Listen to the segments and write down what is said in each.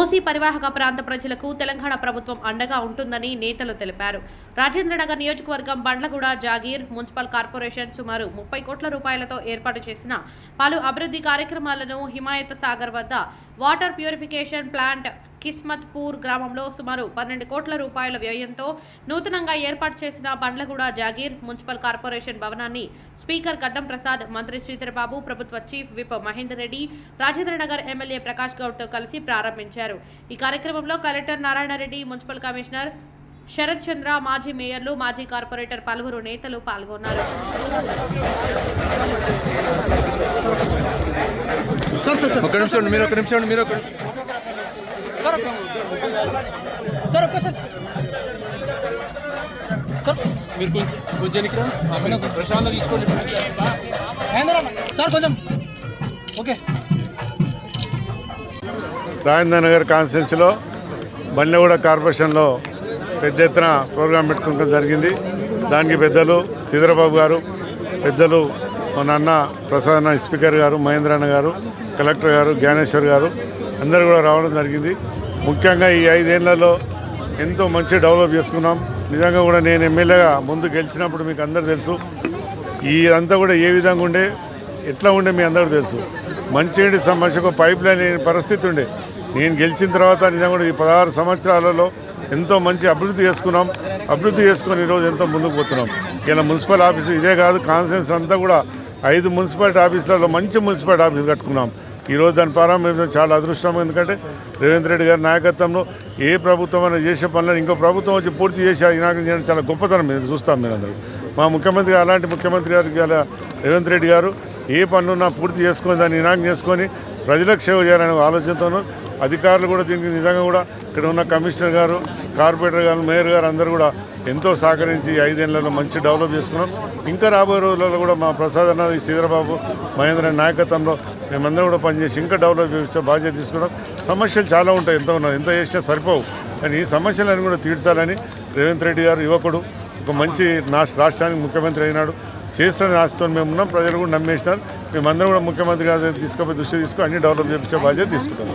SC పరివాహక ప్రాంత ప్రజలకు తెలంగాణ ప్రభుత్వం అండగా ఉంటుందని నేతలు తెలిపారు. రాజేంద్రనగర్ నియోజకవర్గం బండ్లగూడ జాగీర్ మున్సిపల్ కార్పొరేషన్ సుమారు ముప్పై కోట్ల రూపాయలతో ఏర్పాటు చేసిన పలు అభివృద్ధి కార్యక్రమాలను హిమాయత్ సాగర్ వద్ద వాటర్ ప్యూరిఫికేషన్ ప్లాంట్ కిస్మత్పూర్ గ్రామంలో సుమారు పన్నెండు కోట్ల రూపాయల వ్యయంతో నూతనంగా ఏర్పాటు చేసిన బండ్లగూడ జాగీర్ మున్సిపల్ కార్పొరేషన్ భవనాన్ని స్పీకర్ గడ్డం ప్రసాద్ మంత్రి శ్రీధరబాబు ప్రభుత్వ chief whip Mahender Reddy Rajendranagar MLA Prakash గౌడ్తో కలిసి ప్రారంభించారు. ఈ కార్యక్రమంలో collector Narayanareddy municipal commissioner Sharath Chandra మాజీ మేయర్లు మాజీ కార్పొరేటర్ పలువురు నేతలు పాల్గొన్నారు. ఒక నిమిషం మీరు ఒక నిమిషం మీరు ఒక మీరు కొంచెం కొంచెం ఎన్నికరా ప్రశాంతంగా తీసుకోండి. సార్ కొంచెం. ఓకే. రాజేంద్ర నగర్ కాన్స్టిట్యున్సీలో బండ్లగూడ కార్పొరేషన్లో పెద్ద ఎత్తున ప్రోగ్రాం పెట్టుకోవడం జరిగింది. దానికి పెద్దలు శ్రీధరబాబు గారు పెద్దలు మా నాన్న ప్రసాద్ స్పీకర్ గారు మహేంద్రన్న గారు కలెక్టర్ గారు జ్ఞానేశ్వర్ గారు అందరూ కూడా రావడం జరిగింది. ముఖ్యంగా ఈ ఐదేళ్ళలో ఎంతో మంచి డెవలప్ చేసుకున్నాం. నిజంగా కూడా నేను ఎమ్మెల్యేగా ముందు గెలిచినప్పుడు మీకు అందరూ తెలుసు. ఈ అంతా కూడా ఏ విధంగా ఉండే ఎట్లా ఉండే మీ అందరూ తెలుసు. మంచినీటి సమస్యకు పైప్ లైన్ లేని పరిస్థితి ఉండే. నేను గెలిచిన తర్వాత నిజంగా ఈ పదహారు సంవత్సరాలలో ఎంతో మంచి అభివృద్ధి చేసుకున్నాం. అభివృద్ధి చేసుకొని ఈరోజు ఎంతో ముందుకు పోతున్నాం. ఇలా మున్సిపల్ ఆఫీసు ఇదే కాదు కాన్ఫరెన్స్ అంతా కూడా ఐదు మున్సిపాలిటీ ఆఫీసులలో మంచి మున్సిపాలిటీ ఆఫీస్ కట్టుకున్నాం. ఈరోజు దాని ప్రారంభించడం చాలా అదృష్టం ఎందుకంటే రేవంత్ రెడ్డి గారి నాయకత్వంలో ఏ ప్రభుత్వం అయినా చేసే పనులను ఇంకో ప్రభుత్వం వచ్చి పూర్తి చేసి ఇనాగ్రం చేయడం చాలా గొప్పతనం మీరు చూస్తాం మీరు మా ముఖ్యమంత్రి అలాంటి ముఖ్యమంత్రి గారికి రేవంత్ రెడ్డి గారు ఏ పనులున్నా పూర్తి చేసుకొని దాన్ని ఇనాగ్రం చేసుకొని ప్రజలకు సేవ చేయాలనే ఆలోచనతోనూ అధికారులు కూడా దీనికి నిజంగా కూడా ఇక్కడ ఉన్న కమిషనర్ గారు కార్పొరేటర్ గారు మేయర్ గారు అందరూ కూడా ఎంతో సహకరించి ఐదేళ్ళలో మంచి డెవలప్ చేసుకున్నాం. ఇంకా రాబోయే రోజులలో కూడా మా ప్రసాద్ అన్న ఈ మహేంద్ర నాయకత్వంలో మేమందరం కూడా పనిచేసి ఇంకా డెవలప్ చేసే బాధ్యత తీసుకున్నాం. సమస్యలు చాలా ఉంటాయి ఎంత ఉన్నా ఎంత చేసినా సరిపోవు. కానీ ఈ సమస్యలను కూడా తీర్చాలని రేవంత్ రెడ్డి గారు యువకుడు ఒక మంచి రాష్ట్రానికి ముఖ్యమంత్రి అయినాడు. చేస్తున్న ఆశతో మేము ఉన్నాం ప్రజలు కూడా నమ్మేసినారు. మేమందరం కూడా ముఖ్యమంత్రి గారి దగ్గర తీసుకుపోయి దృష్టి తీసుకుని అన్ని డెవలప్ చేయించే బాధ్యత తీసుకుంటాం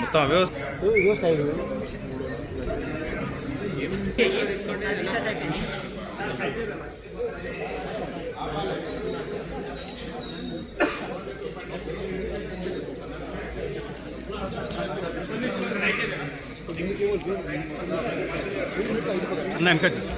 మొత్తం వ్యవస్థ వ్యవస్థ అన్న వెనక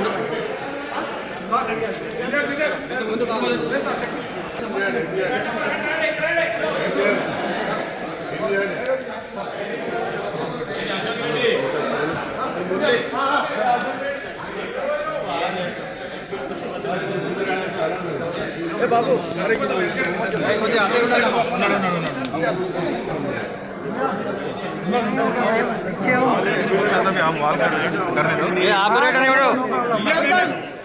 బాబు हम वाल कर रहे हो ये आप रहे हो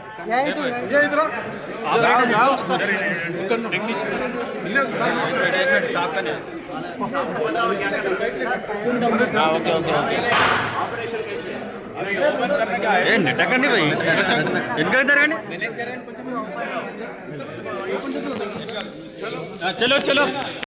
నెట్టకండి పోయి? వెనక జరగండి చలో చలో.